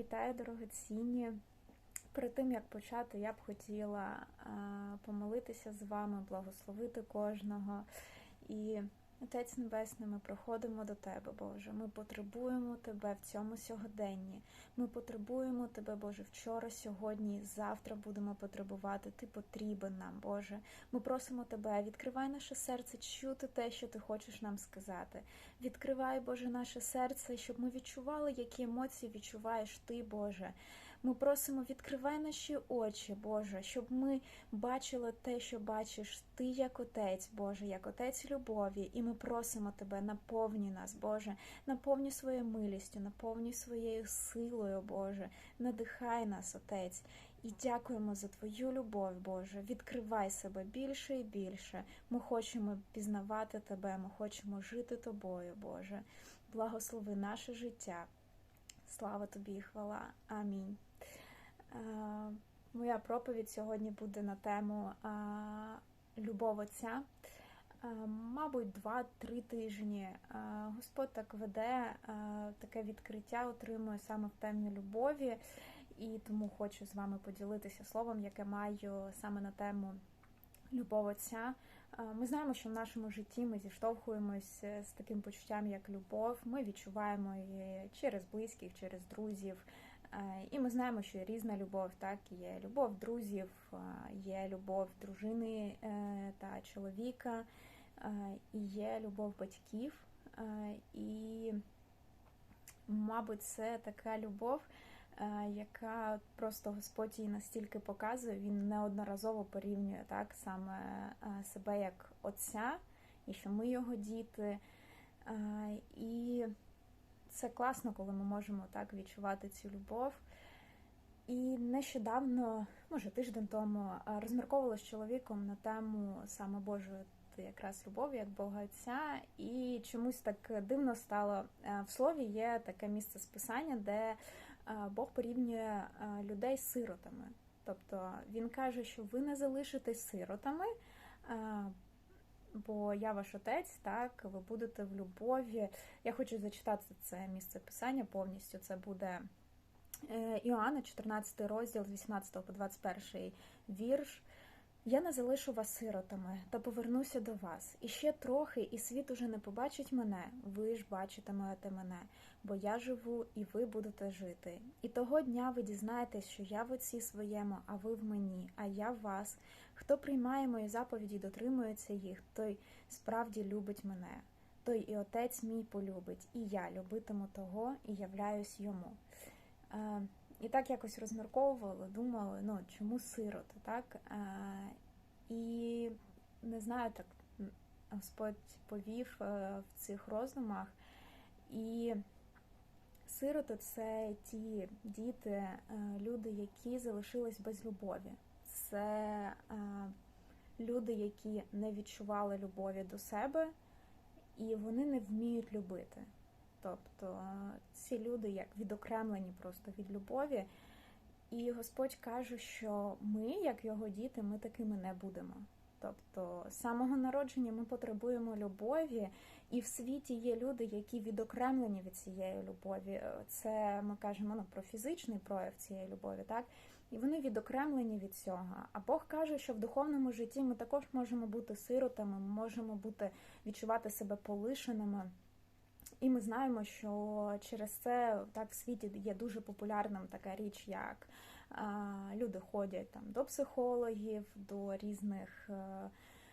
Вітаю, дорогоцінні. Перед тим як почати, я б хотіла е, помолитися з вами, благословити кожного. І Отець Небесний, ми приходимо до Тебе, Боже. Ми потребуємо Тебе в цьому сьогоденні. Ми потребуємо Тебе, Боже, вчора, сьогодні, завтра будемо потребувати. Ти потрібен нам, Боже. Ми просимо Тебе, відкривай наше серце, чути те, що Ти хочеш нам сказати. Відкривай, Боже, наше серце, щоб ми відчували, які емоції відчуваєш Ти, Боже. Ми просимо, відкривай наші очі, Боже, щоб ми бачили те, що бачиш Ти як Отець, Боже, як Отець любові. І ми просимо Тебе, наповні нас, Боже, наповні своєю милістю, наповні своєю силою, Боже, надихай нас, Отець. І дякуємо за Твою любов, Боже. Відкривай себе більше і більше. Ми хочемо пізнавати Тебе, ми хочемо жити Тобою, Боже. Благослови наше життя. Слава тобі і хвала. Амінь. Е, Моя проповідь сьогодні буде на тему е, любов Отця. Е, Мабуть, два-три тижні Господь так веде, таке відкриття отримує саме в темі любові, і тому хочу з вами поділитися словом, яке маю саме на тему любов Отця. Ми знаємо, що в нашому житті ми зіштовхуємось з таким почуттям, як любов. Ми відчуваємо її через близьких, через друзів. Е, І ми знаємо, що є різна любов. Так, є любов друзів, е, є любов дружини е, та чоловіка, є любов батьків. І, мабуть, це така любов, яка просто Господь її настільки показує, він неодноразово порівнює так саме себе як отця, і що ми його діти. І це класно, коли ми можемо так відчувати цю любов. І нещодавно, може тиждень тому, розмірковувала з чоловіком на тему саме Божої якраз любові, як Бога Отця, і чомусь так дивно стало. Е, В слові є таке місце списання, де е, Бог порівнює е, людей з сиротами. Тобто він каже, що ви не залишитесь сиротами, бо я ваш отець, так, ви будете в любові. Я хочу зачитати це місце писання повністю. Це буде е, Іоанна, 14 розділ з 18 по 21 вірш. Я не залишу вас сиротами та повернуся до вас. І ще трохи, і світ уже не побачить мене, ви ж бачитимете мене, бо я живу, і ви будете жити. І того дня ви дізнаєтесь, що я в отці своєму, а ви в мені, а я в вас. Хто приймає мої заповіді дотримується їх, той справді любить мене. Той і отець мій полюбить, і я любитиму того, і являюсь йому. І так якось розмірковували, думали, ну чому сироти, так? Е, і не знаю, так Господь повів е, в цих роздумах. І сироти це ті діти, е, люди, які залишились без любові. Це люди, які не відчували любові до себе, і вони не вміють любити. Тобто ці люди як відокремлені просто від любові. І Господь каже, що ми, як його діти, ми такими не будемо. Тобто, з самого народження ми потребуємо любові, і в світі є люди, які відокремлені від цієї любові. Це ми кажемо ну, про фізичний прояв цієї любові, так? І вони відокремлені від цього. А Бог каже, що в духовному житті ми також можемо бути сиротами, ми можемо бути відчувати себе полишеними. І ми знаємо, що через це так в світі є дуже популярним така річ, як люди ходять там до психологів, до різних а,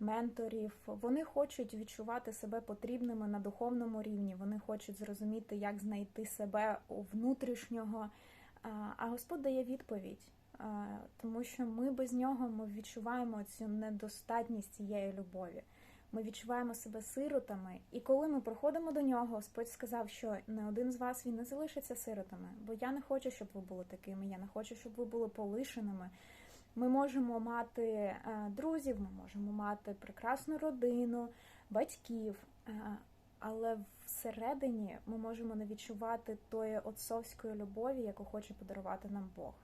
менторів. Вони хочуть відчувати себе потрібними на духовному рівні. Вони хочуть зрозуміти, як знайти себе у внутрішнього. А Господь дає відповідь. Тому що ми без нього ми відчуваємо цю недостатність цієї любові. Ми відчуваємо себе сиротами, і коли ми приходимо до нього, Господь сказав, що не один з вас він не залишиться сиротами, бо я не хочу, щоб ви були такими. Я не хочу, щоб ви були полишеними. Ми можемо мати друзів, ми можемо мати прекрасну родину, батьків, але всередині ми можемо не відчувати тої отцовської любові, яку хоче подарувати нам Бог.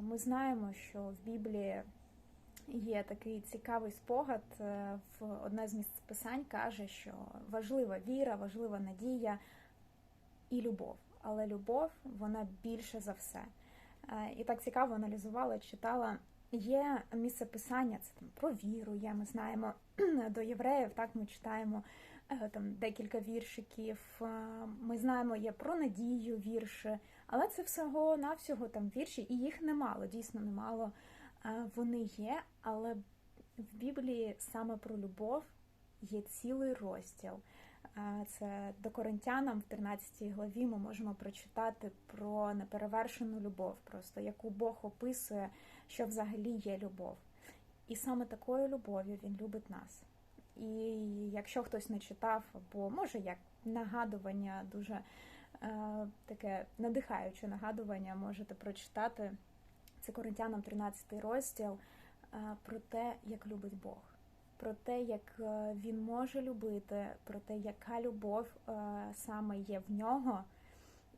Ми знаємо, що в Біблії. Є такий цікавий спогад в одне з місць писань каже, що важлива віра, важлива надія і любов. але любов вона більше за все. І так цікаво аналізувала, читала. Є місце писання, це там про віру. Є, ми знаємо до євреїв. Так ми читаємо е, там декілька віршиків. Ми знаємо, є про надію вірші, але це всього навсього там вірші, і їх немало, дійсно немало. Вони є, але в Біблії саме про любов є цілий розділ. Це до Коринтянам в 13 главі ми можемо прочитати про неперевершену любов, просто яку Бог описує, що взагалі є любов. І саме такою любов'ю він любить нас. І якщо хтось не читав, або може як нагадування, дуже е, таке надихаюче нагадування, можете прочитати це Коринтянам 13 розділ е, про те, як любить Бог про те, як е, він може любити, про те, яка любов е, саме є в нього,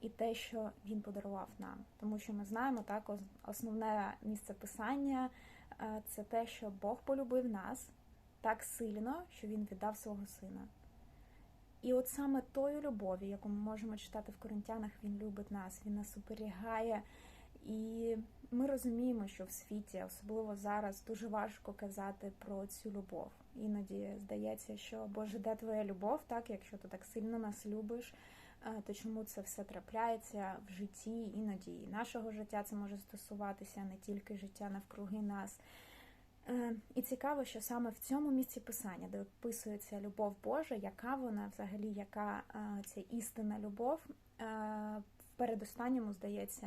і те, що він подарував нам. Тому що ми знаємо так, основне місце писання це те, що Бог полюбив нас так сильно, що він віддав свого сина. І от саме тою любові, яку ми можемо читати в Коринтянах, він любить нас, він нас оберігає. І ми розуміємо, що в світі, особливо зараз, дуже важко казати про цю любов. Іноді здається, що Боже, де твоя любов, так якщо ти так сильно нас любиш, е, то чому це все трапляється в житті, іноді і нашого життя це може стосуватися не тільки життя навкруги нас. Е, і цікаво, що саме в цьому місці писання, де описується любов Божа, яка вона взагалі, яка е, ця істинна любов, в передостанньому, здається,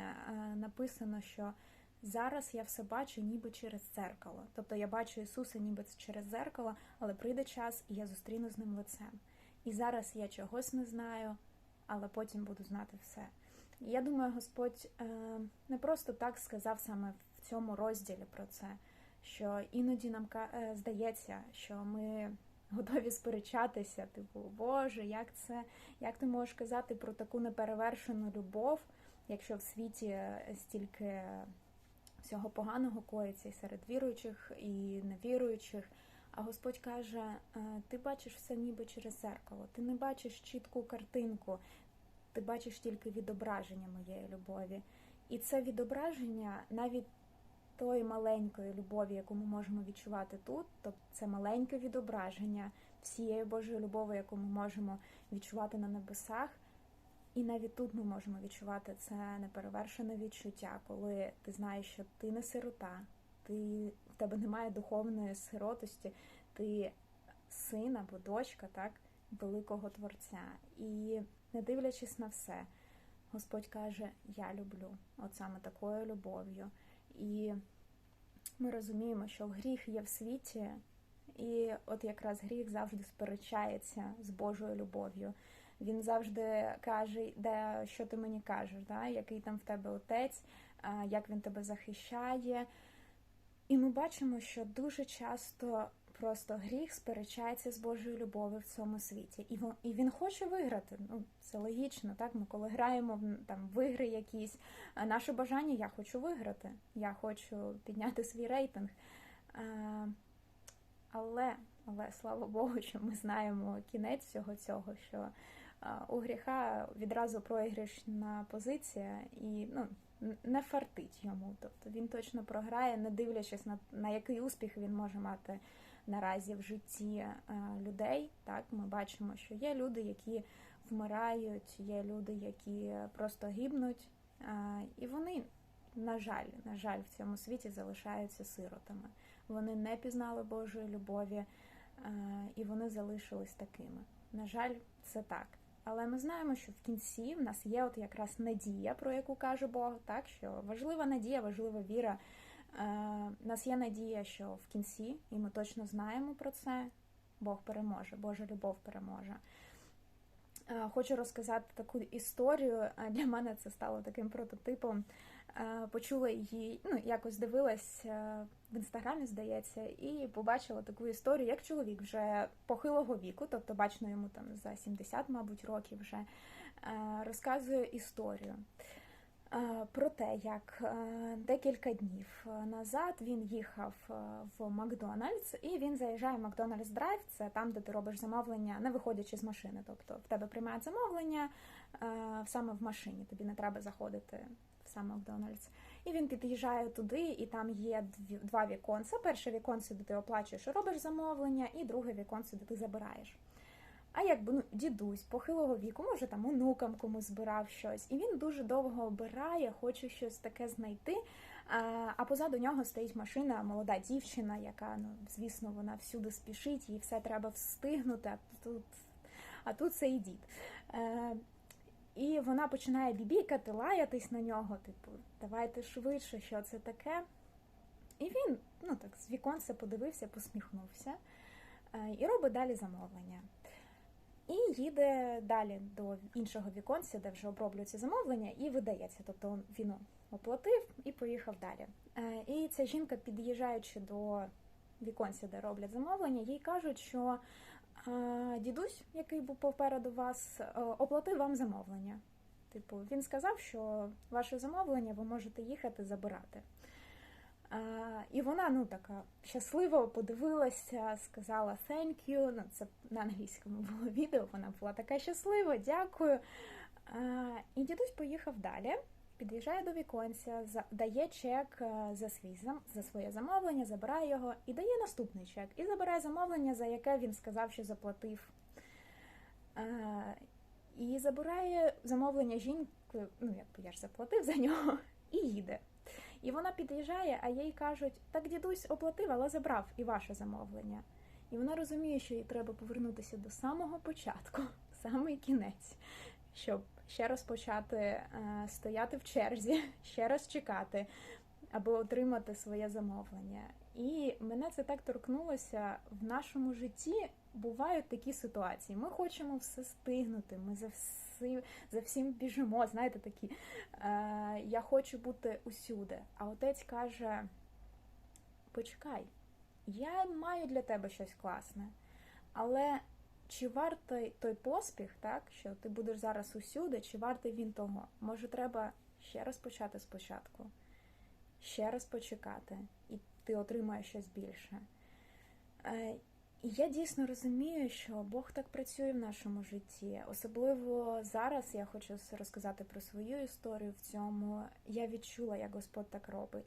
написано, що Зараз я все бачу ніби через дзеркало. Тобто я бачу Ісуса ніби через дзеркало, але прийде час, і я зустріну з ним лицем. І зараз я чогось не знаю, але потім буду знати все. Я думаю, Господь е, не просто так сказав саме в цьому розділі про це, що іноді нам е, здається, що ми готові сперечатися, типу, Боже, як це, як ти можеш казати про таку неперевершену любов, якщо в світі е, стільки всього поганого коїться і серед віруючих, і невіруючих. А Господь каже: «Е, ти бачиш все ніби через зеркало, ти не бачиш чітку картинку, ти бачиш тільки відображення моєї любові. І це відображення навіть тої маленької любові, яку ми можемо відчувати тут, тобто це маленьке відображення всієї Божої любові, яку ми можемо відчувати на небесах. І навіть тут ми можемо відчувати це неперевершене відчуття, коли ти знаєш, що ти не сирота, ти, в тебе немає духовної сиротості, ти син або дочка, так, великого Творця. І не дивлячись на все, Господь каже: Я люблю, от саме такою любов'ю. І ми розуміємо, що гріх є в світі, і от якраз гріх завжди сперечається з Божою любов'ю. Він завжди каже, де що ти мені кажеш, да? який там в тебе отець, як він тебе захищає. І ми бачимо, що дуже часто просто гріх сперечається з Божою любов'ю в цьому світі. І він, і він хоче виграти. Ну, Це логічно, так? Ми коли граємо там в ігри якісь, наше бажання я хочу виграти, я хочу підняти свій рейтинг. Але, але слава Богу, що ми знаємо кінець всього цього, що у гріха відразу проіграшна позиція і ну, не фартить йому. Тобто він точно програє, не дивлячись на на який успіх він може мати наразі в житті людей. Так, Ми бачимо, що є люди, які вмирають, є люди, які просто гибнуть, і вони. На жаль, на жаль, в цьому світі залишаються сиротами. Вони не пізнали Божої любові, і вони залишились такими. На жаль, це так. Але ми знаємо, що в кінці в нас є от якраз надія, про яку каже Бог, так що важлива надія, важлива віра. Е, У нас є надія, що в кінці, і ми точно знаємо про це, Бог переможе, Божа любов переможе. Е, хочу розказати таку історію. Для мене це стало таким прототипом. Е, почула її, ну якось дивилась е, в інстаграмі, здається, і побачила таку історію, як чоловік вже похилого віку, тобто бачно йому там за 70, мабуть, років вже розказує історію. Е, про те, як е, декілька днів назад він їхав е, в Макдональдс, і він заїжджає в Макдональдс Драйв, це там, де ти робиш замовлення, не виходячи з машини. Тобто в тебе приймають замовлення саме в машині, тобі не треба заходити в сам Макдональдс. І він під'їжджає туди, і там є два віконця. Перше віконце, де ти оплачуєш і робиш замовлення, і друге віконце, де ти забираєш. А якби ну, дідусь похилого віку, може там онукам комусь збирав щось, і він дуже довго обирає, хоче щось таке знайти. А а позаду нього стоїть машина, молода дівчина, яка, ну, звісно, вона всюди спішить, їй все треба встигнути. А тут а тут цей дід. Е, І вона починає бібікати, лаятись на нього, типу, давайте швидше, що це таке. І він, ну так, з віконця подивився, посміхнувся е, і робить далі замовлення. І їде далі до іншого віконця, де вже оброблюється замовлення, і видається. Тобто він оплатив і поїхав далі. Е, і ця жінка, під'їжджаючи до віконця, де роблять замовлення, їй кажуть, що е, дідусь, який був попереду вас, е, оплатив вам замовлення. Типу, він сказав, що ваше замовлення ви можете їхати забирати. І вона ну така щасливо подивилася, сказала thank you. Ну, Це на англійському було відео. Вона була така щаслива, дякую. І дідусь поїхав далі, під'їжджає до віконця, дає чек за свій за своє замовлення, забирає його і дає наступний чек. І забирає замовлення, за яке він сказав, що заплатив. І забирає замовлення жінки, ну якби я ж заплатив за нього, і їде. І вона під'їжджає, а їй кажуть, так дідусь оплатив, але забрав і ваше замовлення. І вона розуміє, що їй треба повернутися до самого початку, самий кінець, щоб ще раз почати е, стояти в черзі, ще раз чекати, аби отримати своє замовлення. І мене це так торкнулося в нашому житті. Бувають такі ситуації. Ми хочемо все стигнути. Ми за всі, за всім біжимо. Знаєте, такі е, я хочу бути усюди. А отець каже: почекай, я маю для тебе щось класне, але чи вартий той поспіх, так, що ти будеш зараз усюди, чи вартий він того? Може, треба ще раз почати спочатку, ще раз почекати, і ти отримаєш щось більше. Е, і я дійсно розумію, що Бог так працює в нашому житті. Особливо зараз я хочу розказати про свою історію в цьому. Я відчула, як Господь так робить.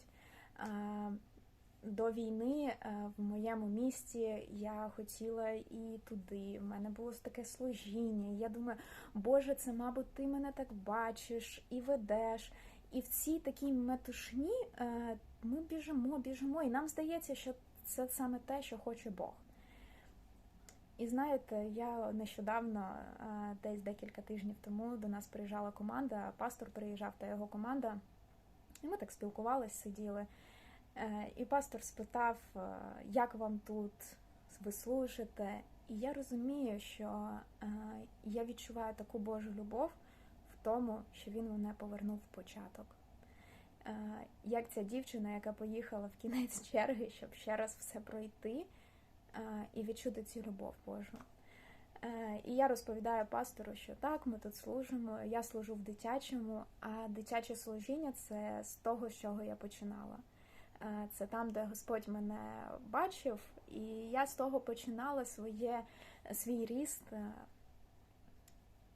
До війни в моєму місті я хотіла і туди. У мене було таке служіння. Я думаю, Боже, це, мабуть, ти мене так бачиш і ведеш. І в цій такій метушні ми біжимо, біжимо, і нам здається, що це саме те, що хоче Бог. І знаєте, я нещодавно, десь декілька тижнів тому, до нас приїжджала команда, пастор приїжджав та його команда, і ми так спілкувалися, сиділи. Е, і пастор спитав, е, як вам тут ви служите. І я розумію, що е, я відчуваю таку Божу любов в тому, що він мене повернув в початок. Як ця дівчина, яка поїхала в кінець черги, щоб ще раз все пройти і відчути цю любов Божу. Е, і я розповідаю пастору, що так, ми тут служимо. Я служу в дитячому, а дитяче служіння це з того, з чого я починала. Е, це там, де Господь мене бачив, і я з того починала своє, свій ріст. Е,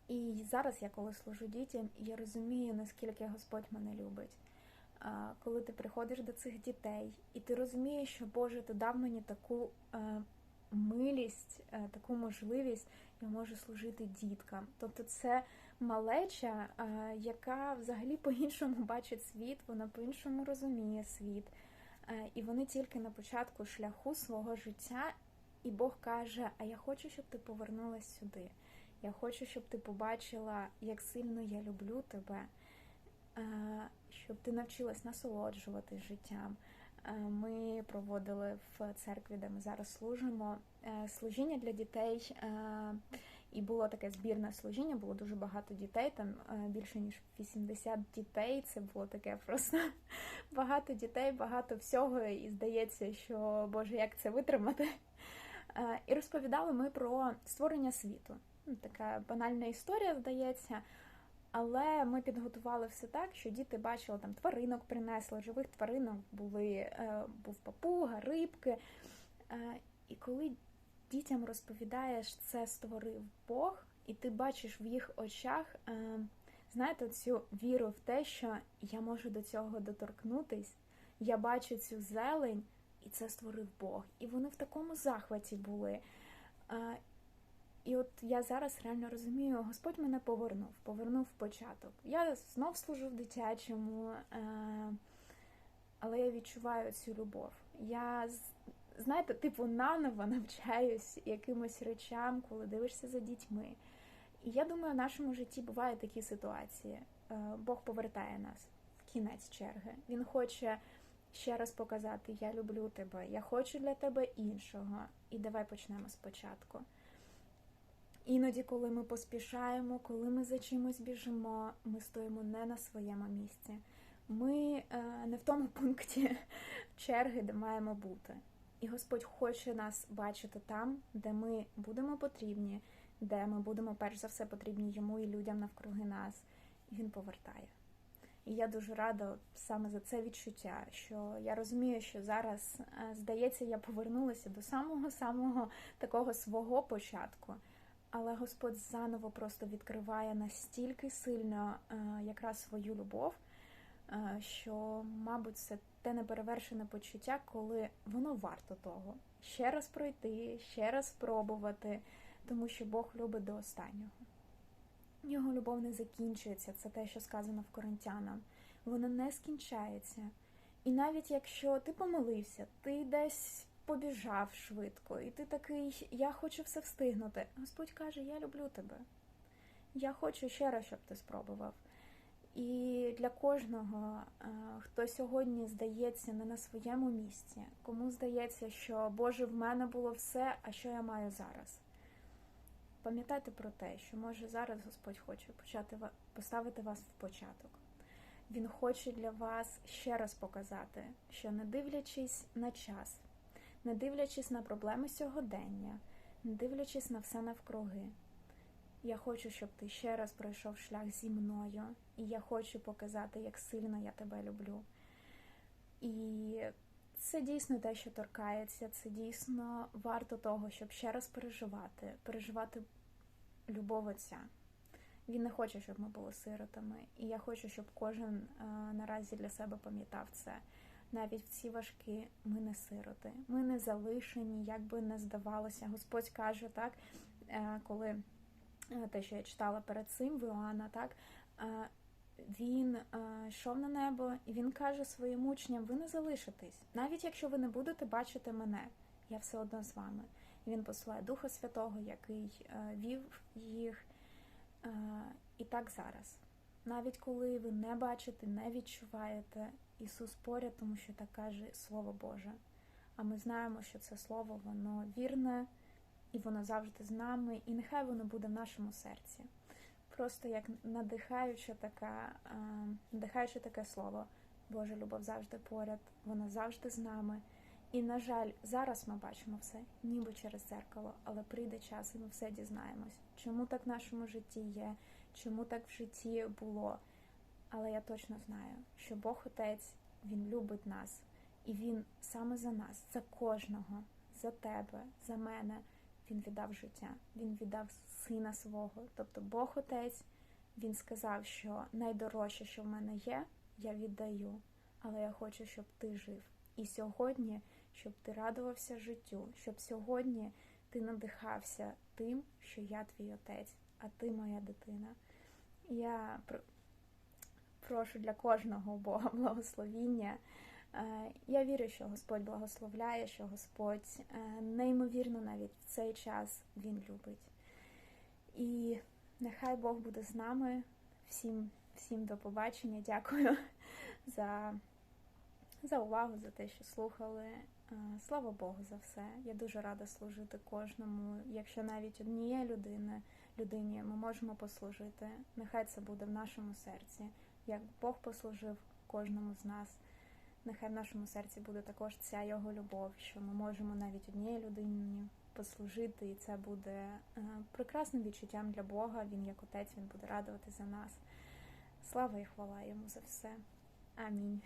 і зараз я коли служу дітям, я розумію, наскільки Господь мене любить коли ти приходиш до цих дітей, і ти розумієш, що Боже, ти дав мені таку е, милість, е, таку можливість, я можу служити діткам. Тобто це малеча, е, яка взагалі по-іншому бачить світ, вона по-іншому розуміє світ. І вони тільки на початку шляху свого життя, і Бог каже: А я хочу, щоб ти повернулась сюди. Я хочу, щоб ти побачила, як сильно я люблю тебе щоб ти навчилась насолоджувати життям. Е, ми проводили в церкві, де ми зараз служимо, е, служіння для дітей. Е, і було таке збірне служіння, було дуже багато дітей, там більше ніж 80 дітей. Це було таке просто багато дітей, багато всього. І здається, що Боже, як це витримати. І розповідали ми про створення світу. Ну, така банальна історія, здається. Але ми підготували все так, що діти бачили там тваринок, принесли, живих тваринок були, е, був папуга, рибки. Е, і коли дітям розповідаєш, це створив Бог, і ти бачиш в їх очах, е, знаєте, цю віру в те, що я можу до цього доторкнутись, я бачу цю зелень, і це створив Бог. І вони в такому захваті були. І от я зараз реально розумію, Господь мене повернув, повернув початок. Я знов служу в дитячому, е, але я відчуваю цю любов. Я знаєте, типу наново навчаюсь якимось речам, коли дивишся за дітьми. І я думаю, в нашому житті бувають такі ситуації. Е, Бог повертає нас в кінець черги. Він хоче ще раз показати: Я люблю тебе, я хочу для тебе іншого. І давай почнемо спочатку. Іноді, коли ми поспішаємо, коли ми за чимось біжимо, ми стоїмо не на своєму місці. Ми е, не в тому пункті черги, де маємо бути. І Господь хоче нас бачити там, де ми будемо потрібні, де ми будемо перш за все потрібні йому і людям навкруги нас. І він повертає. І я дуже рада саме за це відчуття, що я розумію, що зараз, е, здається, я повернулася до самого-самого такого свого початку. Але Господь заново просто відкриває настільки сильно е, якраз свою любов, е, що, мабуть, це те неперевершене почуття, коли воно варто того. Ще раз пройти, ще раз спробувати, тому що Бог любить до останнього. Його любов не закінчується, це те, що сказано в Коринтянам. Вона не скінчається. І навіть якщо ти помилився, ти десь побіжав швидко, і ти такий, я хочу все встигнути. Господь каже, я люблю тебе. Я хочу ще раз, щоб ти спробував. І для кожного, е, хто сьогодні здається не на своєму місці, кому здається, що Боже, в мене було все, а що я маю зараз. Пам'ятайте про те, що може зараз Господь хоче почати поставити вас в початок. Він хоче для вас ще раз показати, що не дивлячись на час, не дивлячись на проблеми сьогодення, не дивлячись на все навкруги. Я хочу, щоб ти ще раз пройшов шлях зі мною, і я хочу показати, як сильно я тебе люблю. І це дійсно те, що торкається, це дійсно варто того, щоб ще раз переживати, переживати любов Отця. Він не хоче, щоб ми були сиротами, і я хочу, щоб кожен е, наразі для себе пам'ятав це навіть в ці важкі ми не сироти, ми не залишені, як би не здавалося. Господь каже, так, е, коли е, те, що я читала перед цим в Іоанна, так, е, він йшов на небо і він каже своїм учням: ви не залишитесь, навіть якщо ви не будете бачити мене, я все одно з вами. І Він посилає Духа Святого, який вів їх. І так зараз. Навіть коли ви не бачите, не відчуваєте, Ісус поряд, тому що так каже Слово Боже. А ми знаємо, що це слово, воно вірне і воно завжди з нами, і нехай воно буде в нашому серці. Просто як надихаюче така, надихаюче таке слово. Божа любов завжди поряд, вона завжди з нами. І, на жаль, зараз ми бачимо все, ніби через дзеркало, але прийде час, і ми все дізнаємось. Чому так в нашому житті є, чому так в житті було. Але я точно знаю, що Бог Отець, Він любить нас, і Він саме за нас, за кожного, за тебе, за мене, Він віддав життя, Він віддав сина свого. Тобто Бог Отець, Він сказав, що найдорожче, що в мене є, я віддаю. Але я хочу, щоб ти жив. І сьогодні, щоб ти радувався життю, щоб сьогодні ти надихався тим, що я твій отець, а ти моя дитина. Я прошу для кожного Бога благословіння. Е, я вірю, що Господь благословляє, що Господь е, неймовірно навіть в цей час Він любить. І нехай Бог буде з нами. Всім всім до побачення. Дякую за за увагу, за те, що слухали. Е, слава Богу за все. Я дуже рада служити кожному. Якщо навіть однієї людини, людині ми можемо послужити, нехай це буде в нашому серці як Бог послужив кожному з нас. Нехай в нашому серці буде також ця його любов, що ми можемо навіть однієї людині послужити, і це буде е, прекрасним відчуттям для Бога. Він як отець, він буде радувати за нас. Слава і хвала йому за все. Амінь.